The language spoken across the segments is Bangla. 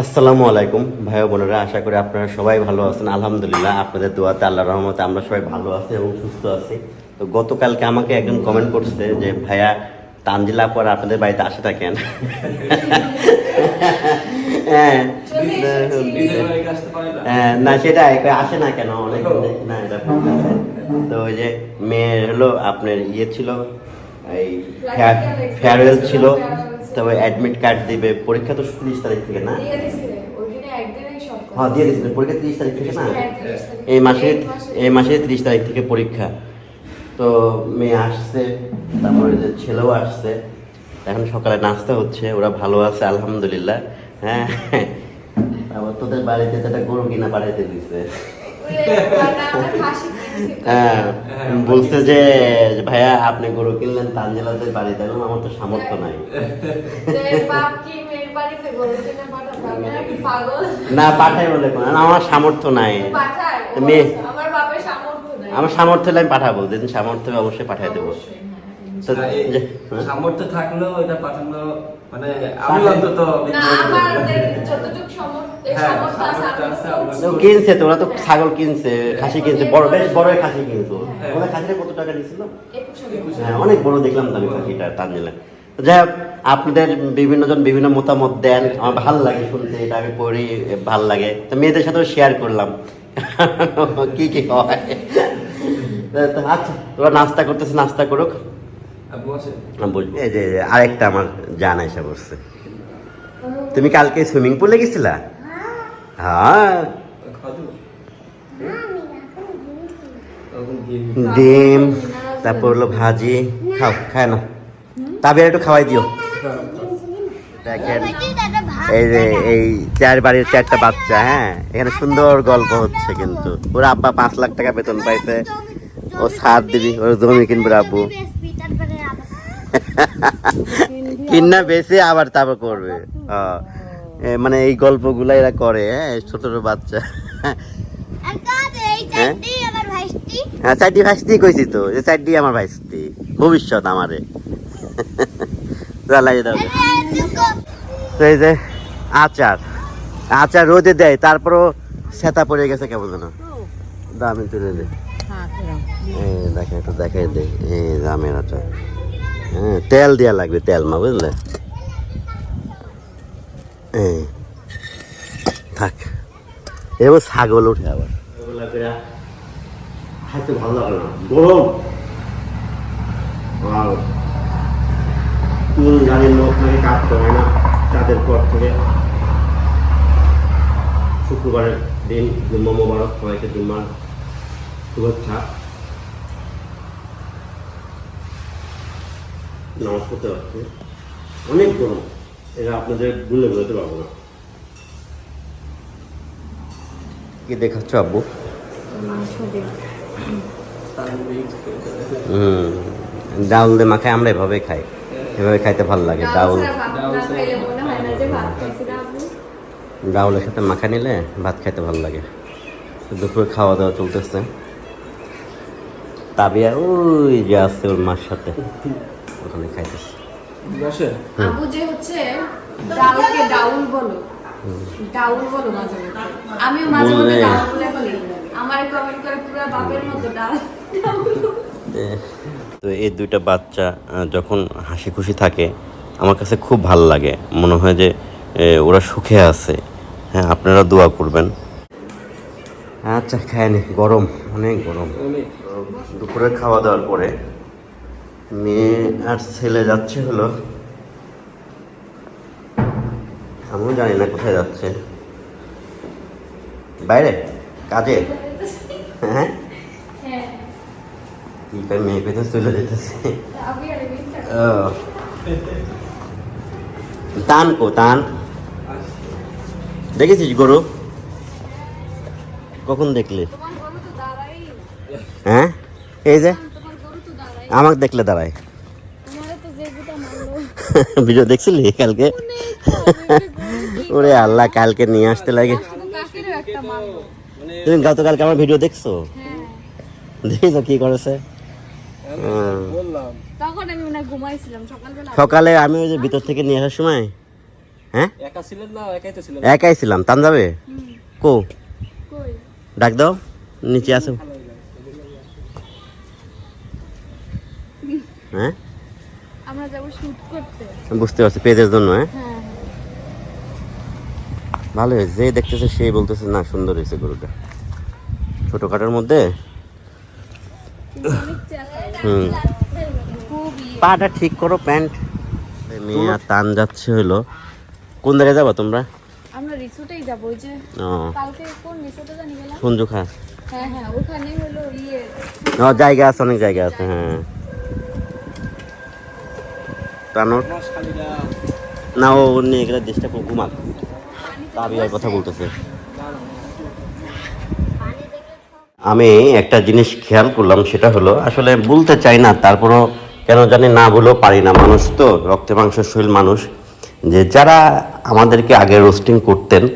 আসসালামু আলাইকুম। ভাই বোনেরা আশা করি আপনারা সবাই ভালো আছেন। আলহামদুলিল্লাহ আপনাদের দোয়াতে আল্লাহ রহমতে আমরা সবাই ভালো আছি এবং সুস্থ আছি। তো গতকালকে আমাকে একজন কমেন্ট করছে যে ভাইয়া তানজিলা পর আপনাদের বাড়িতে আসে থাকেন হ্যাঁ। হ্যাঁ, না সেটা আসে না কেন? অনেক তো ওই যে মেয়ের হলো আপনার ইয়ে ছিল এই ফেয়ারওয়েল ছিল। তবে অ্যাডমিট কার্ড দিবে পরীক্ষা তো তিরিশ তারিখ থেকে না? হ্যাঁ দিয়ে দিয়েছিলেন পরীক্ষা তিরিশ তারিখ থেকে না? 30 তারিখ। এই মাসে এই মাসে- ত্রিশ তারিখ থেকে পরীক্ষা। তো মেয়ে আসছে তারপরে যে ছেলেও আসছে। এখন সকালে নাস্তা হচ্ছে ওরা ভালো আছে আলহামদুলিল্লাহ। হ্যাঁ আবার তোদের বাড়িতে একটা গরু কিনা বাড়িতে দিছে। কিনছি। হ্যাঁ বলছে যে ভাইয়া আপনি গরু কিনলেন তানজেলাদের বাড়ি দেখুন আমার তো সামর্থ্য নাই? না পাঠাই বলে আমার সামর্থ্য নাই মেয়ে আমার সামর্থ্য নাই। হলে আমি পাঠাবো যেদিন সামর্থ্য অবশ্যই পাঠাই দেবো সামর্থ্য থাকলেও এটা পাঠানো মানে আমি অন্তত হ্যাঁ, কিনছে তো ওরা তো ছাগল কিনছে খাসি কিনছে বড় বেশ বড় খাসি কিনছো। হ্যাঁ। খাসিটা কত টাকা দিছিল। হ্যাঁ অনেক বড় দেখলাম তো আমি খাসিটা তানজিলা। তো যাই হোক আপনাদের বিভিন্ন জন বিভিন্ন মতামত দেন আমার ভালো লাগে শুনতে এটা আমি পড়ি ভালো লাগে। তো মেয়েদের সাথেও শেয়ার করলাম। কি কি হয়? আচ্ছা তোরা নাস্তা করতেছে নাস্তা করুক। এই যে আরেকটা আমার জান এসে তুমি কালকে সুইমিং পুলে গেছিলা? হ্যাঁ। ডিম তারপর হলো ভাজি। খাও খায় না। তাবিয়ার একটু খাওয়াই দিও। দেখেন এই যে এই চার বাড়ির চারটা বাচ্চা হ্যাঁ? এখানে সুন্দর গল্প হচ্ছে কিন্তু। ওর আব্বা পাঁচ লাখ টাকা বেতন পাইছে। ও সার দিবি ওর জমি কিনবে আব্বু। কিন্না বেশি আবার তারপর করবে। মানে এই গল্পগুলো এরা করে হ্যাঁ ছোট ছোট বাচ্চা। হ্যাঁ? হ্যাঁ চারটি ভাইস্তি কইছি তো যে চারটি আমার ভাইস্তি। ভবিষ্যৎ আমারে। চালাই দাও। তো এই যে আচার। আচার রোদে দেয় তারপরও সেতা পড়ে গেছে কেমন যেন। দামি তুলে দে দেখে একটু দেখাই দে এই দামের হ্যাঁ তেল দেওয়া লাগবে, তেল মা, বুঝলে? এই থাক। এবার ছাগল উঠে আবার। খাইতে না। তাদের পর থেকে। শুক্রবারের দিন জুম্মা মোবারক সবাইকে জুম্মার শুভেচ্ছা। নামাজ পড়তে পারছি। অনেক গরম। এটা আপনাদের ভুলে বোঝাতে পারব না। কি দেখাচ্ছ আব্বু? হুম। ডাউল দিয়ে মাখায় আমরা এভাবে খাই। এভাবে খাইতে ভালো লাগে ডাউল ডাউল ছাড়া ভাত না খাইলে না যে ভাত খাইছি না আপনি? ডাউলের সাথে মাখা নিলে ভাত খাইতে ভালো লাগে। দুপুরে খাওয়া দাওয়া চলতেছে। তাবিয়া ওই যে আছে ওর মার সাথে। ওখানে খাইতেছে। আবু যে হচ্ছে ডাউলকে ডাউল বলো। ডাউল বলো মাঝে আমিও মাঝে বললে। ডাউল বলে বলি। আমার কমেন্ট করে পুরো বাপের মতো ডাউল। তো এই দুইটা বাচ্চা যখন হাসি খুশি থাকে আমার কাছে খুব ভালো লাগে। মনে হয় যে ওরা সুখে আছে। হ্যাঁ আপনারা দোয়া করবেন। আচ্ছা খায়নি গরম অনেক গরম। দুপুরে খাওয়া দাওয়ার পরে মেয়ে আর ছেলে যাচ্ছে হলো। আমিও জানি না কোথায় যাচ্ছে। বাইরে? কাজে? হ্যাঁ? হ্যাঁ। কি করে মেয়ে পেতে চলে যেতেছে? ও। তান কো তান। দেখেছিস গরু? কখন দেখলি? হ্যাঁ? এই যে তোমার গরু তো দাঁড়াই আমাকে দেখলে দাঁড়ায়। ভিডিও দেখছিলি কালকে? ওরে আল্লাহ কালকে নিয়ে আসতে লাগে। তুমি গতকালকে আমার ভিডিও দেখছ? হ্যাঁ। দেখেছ কি করেছে? হুম। বললাম। তখন আমি হয় ঘুমাইছিলাম সকালবেলা। সকালে আমি ওই যে ভিতর থেকে নিয়ে আসার সময় হ্যাঁ? একা ছিলেন না একাই ছিলাম। তান যাবে কো? ডাক দাও নিচে আছে হ্যাঁ? আমরা যাব শুট করতে। বুঝতে পারছি পেজের জন্য হ্যাঁ? হ্যাঁ ভালো হয়েছে যে দেখতেছে সেই বলতেছে না সুন্দর হয়েছে গরুটা। ছোটখাটোর মধ্যে? হুম। পাটা ঠিক করো প্যান্ট। মেয়ে আর টান যাচ্ছে হলো। কোন জায়গায় যাব তোমরা? আমরা রিসোর্টেই যাব ওই যে ও। কালকে কোন রিসোর্টে জানি গেলাম? সঞ্জু খা হ্যাঁ হ্যাঁ ওখানে হলো ইয়ে। জায়গা আছে অনেক জায়গা আছে হ্যাঁ। না ও নিয়ে গেলে দেশটা ঘুমাক। আর কথা বলতেছে। আমি একটা জিনিস খেয়াল করলাম, সেটা হলো, আসলে বলতে চাই না, তারপরও কেন জানি না বলেও পারি না। মানুষ তো, রক্তে মাংস শরীর মানুষ। যে যারা আমাদেরকে আগে রোস্টিং করতেন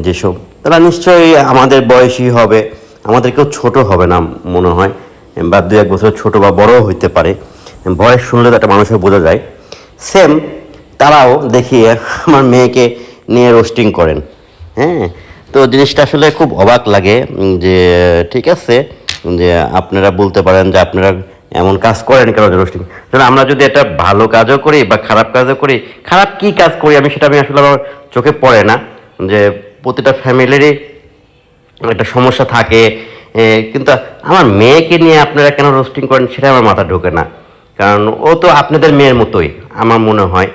যেসব, তারা নিশ্চয়ই আমাদের বয়সী হবে। আমাদেরকেও ছোট হবে না মনে হয়। বা দু এক বছর ছোট বা বড়ও হইতে পারে। বয়স শুনলে তো একটা মানুষের বোঝা যায়। সেম তারাও দেখি আমার মেয়েকে নিয়ে রোস্টিং করেন। হ্যাঁ? তো জিনিসটা আসলে খুব অবাক লাগে যে, ঠিক আছে, যে আপনারা বলতে পারেন যে আপনারা এমন কাজ করেন কেন রোস্টিং আমরা যদি একটা ভালো কাজও করি বা খারাপ কাজও করি, খারাপ কি কাজ করি আমি সেটা আমি আসলে আমার চোখে পড়ে না। যে প্রতিটা ফ্যামিলিরই একটা সমস্যা থাকে। কিন্তু আমার মেয়েকে নিয়ে আপনারা কেন রোস্টিং করেন সেটা আমার মাথা ঢোকে না। কারণ ও তো আপনাদের মেয়ের মতোই। আমার মনে হয়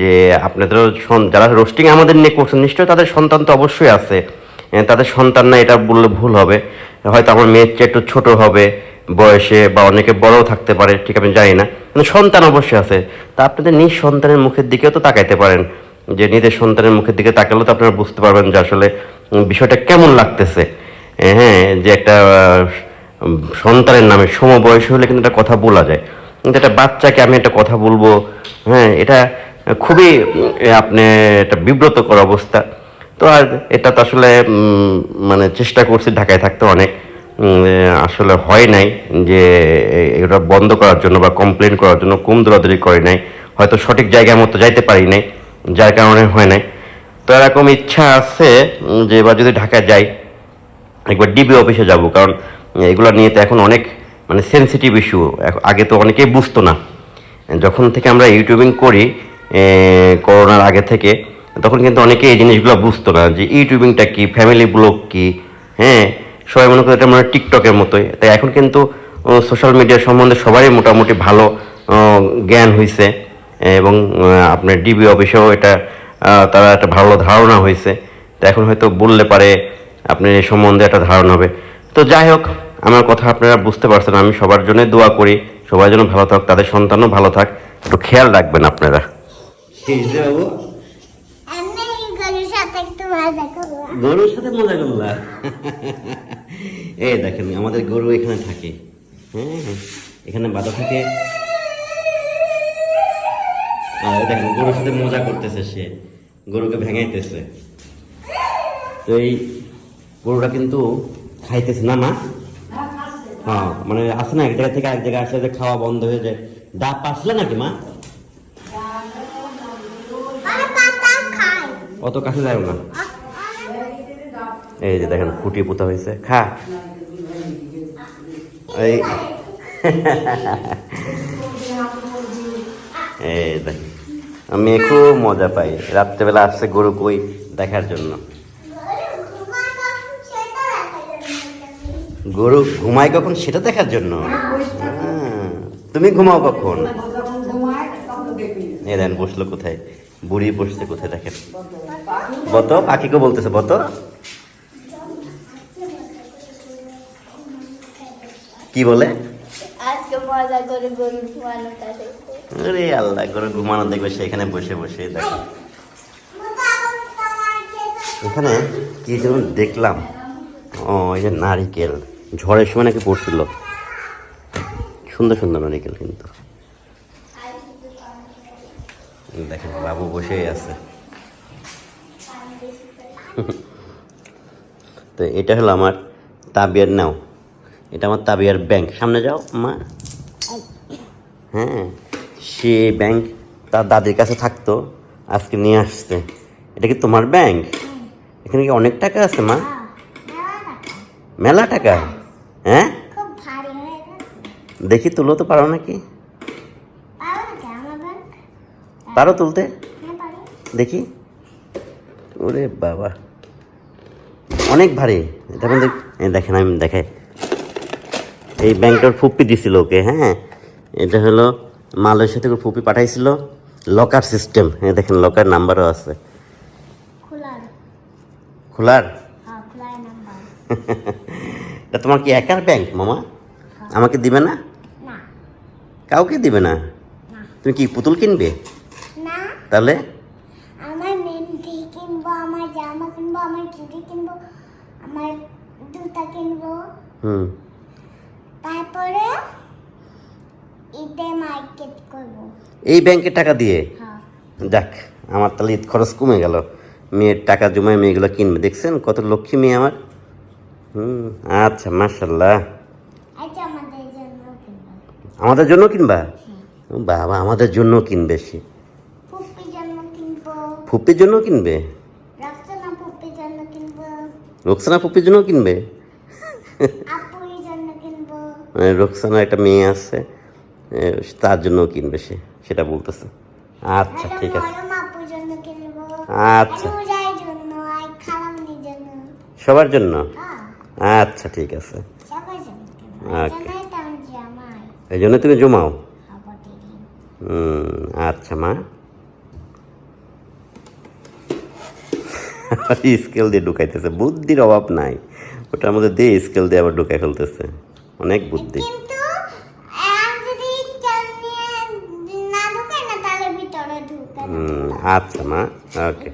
যে আপনাদের যারা রোস্টিং আমাদের নিয়ে করছেন, নিশ্চয়ই তাদের সন্তান তো অবশ্যই আছে। তাদের সন্তান না, এটা বললে ভুল হবে। হয়তো আমার মেয়ের চেয়ে একটু ছোটো হবে বয়সে বা অনেকে বড়ও থাকতে পারে, ঠিক আমি জানি না। কিন্তু সন্তান অবশ্যই আছে। তা আপনাদের নিজ সন্তানের মুখের দিকেও তো তাকাইতে পারেন। যে নিজের সন্তানের মুখের দিকে তাকালে তো আপনারা বুঝতে পারবেন যে আসলে বিষয়টা কেমন লাগতেছে। হ্যাঁ যে একটা সন্তানের নামে সমবয়সী হলে কিন্তু একটা কথা বলা যায়। একটা বাচ্চাকে আমি একটা কথা বলব হ্যাঁ এটা খুবই আপনি একটা বিব্রতকর অবস্থা। তো আর এটা তো আসলে মানে চেষ্টা করছি ঢাকায় থাকতে অনেক আসলে হয় নাই যে এটা বন্ধ করার জন্য বা কমপ্লেন করার জন্য কম দৌড়াদৌড়ি করে নাই। হয়তো সঠিক জায়গার মতো যাইতে পারি নাই, যার কারণে হয় নাই। তো এরকম ইচ্ছা আছে যে এবার যদি ঢাকায় যাই, একবার ডিবি অফিসে যাব। কারণ এগুলো নিয়ে তো এখন অনেক মানে সেনসিটিভ ইস্যু আগে তো অনেকেই বুঝতো না। যখন থেকে আমরা ইউটিউবিং করি করোনার আগে থেকে, তখন কিন্তু অনেকে এই জিনিসগুলো বুঝতো না যে ইউটিউবিংটা কী ফ্যামিলি ব্লগ কি হ্যাঁ? সবাই মনে করে এটা মানে টিকটকের মতোই। তাই এখন কিন্তু সোশ্যাল মিডিয়া সম্বন্ধে সবারই মোটামুটি ভালো জ্ঞান হয়েছে এবং আপনার ডিবি অফিসেও এটা তারা একটা ভালো ধারণা হয়েছে তো এখন হয়তো বললে পারে আপনার এই সম্বন্ধে একটা ধারণা হবে। তো যাই হোক আমার কথা আপনারা বুঝতে পারছেন, আমি সবার জন্য দোয়া করি। সবার জন্য ভালো থাক, তাদের সন্তানও ভালো থাক। একটু খেয়াল রাখবেন আপনারা। গরুর সাথে মজা করলা এই দেখেন, আমাদের গরু এখানে থাকে। হ্যাঁ এখানে বাধা থাকে। দেখেন, গরুর সাথে মজা করতেছে সে। গরুকে ভেঙাইতেছে। তো এই গরুটা কিন্তু খাইতেছে না মা? হ্যাঁ মানে আসে না এক জায়গা থেকে এক জায়গায় আসলে খাওয়া বন্ধ হয়ে যায়। ডাব পাসলে নাকি মা? অত কাছে যাও না। এই যে দেখেন ফুটি পোতা হয়েছে। খা। এই। এই দেখ আমি খুব মজা পাই। রাত্রেবেলা আসছে গরু কই দেখার জন্য। গরু ঘুমায় কখন সেটা দেখার জন্য? হ্যাঁ, তুমি ঘুমাও কখন? এই দেন বসল কোথায়? বুড়ি বসছে কোথায় দেখেন। বত পাখিকে বলতেছে বত। কি বলে? আরে আল্লাহ করে ঘুমানো দেখবে সেখানে বসে বসে দেখো। এখানে কি যেমন দেখলাম ও এই যে নারিকেল। ঝড়ের সময় নাকি পড়ছিল? সুন্দর সুন্দর নারিকেল কিন্তু। দেখেন বাবু বসেই আছে। তো এটা হলো আমার তাবিয়ার নাও। এটা আমার তাবিয়ার ব্যাংক সামনে যাও মা। হ্যাঁ সে ব্যাংক তার দাদির কাছে থাকতো আজকে নিয়ে আসছে। এটা কি তোমার ব্যাংক এখানে কি অনেক টাকা আছে মা? মেলা টাকা? হ্যাঁ? হয়ে দেখি তুলো তো পারো নাকি? পারো তুলতে? হ্যাঁ দেখি। ওরে বাবা। অনেক ভারী। এটা এই দেখেন আমি দেখাই। এই ব্যাংকটার ফুপি দিছিল ওকে হ্যাঁ? এটা হলো মালয়েশিয়া থেকে ফুপি পাঠাইছিল। Locker system. হ্যাঁ দেখেন লকার নাম্বারও আছে। খোলার। খোলার? এটা তোমার কি একার ব্যাংক মামা? আমাকে দিবে না? কাউকে দিবে না? তুমি কি পুতুল কিনবে? না। তাহলে? আমার মেহেন্দি কিনবো আমার জামা কিনবো আমার চুড়ি কিনবো আমার জুতা কিনবো। হুম। তারপরে ঈদে মার্কেট করব। এই ব্যাংকে টাকা দিয়ে? হ্যাঁ। যাক আমার তাহলে ঈদ খরচ কমে গেল। মেয়ের টাকা জমায় মেয়েগুলো কিনবে। দেখছেন কত লক্ষ্মী মেয়ে আমার? হুম আচ্ছা মার্শাল্লাহ আচ্ছা আমাদের জন্য কিনবো। বাবা আমাদের জন্য কিনবে সে। ফুপির জন্য কিনবে। রোকসানা ফুপির জন্য কিনবে। কিনবো? মানে রোকসানা একটা মেয়ে আছে তার জন্য কিনবে সে সেটা বলতেছে। আচ্ছা ঠিক আছে। আচ্ছা। সবার জন্য? আচ্ছা ঠিক আছে। এই জন্য তুমি জমাও। হুম আচ্ছা মা। স্কেল দিয়ে ঢুকাইতেছে। বুদ্ধির অভাব নাই। ওটার মধ্যে দিয়ে স্কেল দিয়ে আবার ঢুকাই ফেলতেছে। অনেক বুদ্ধি। আচ্ছা মা। ওকে।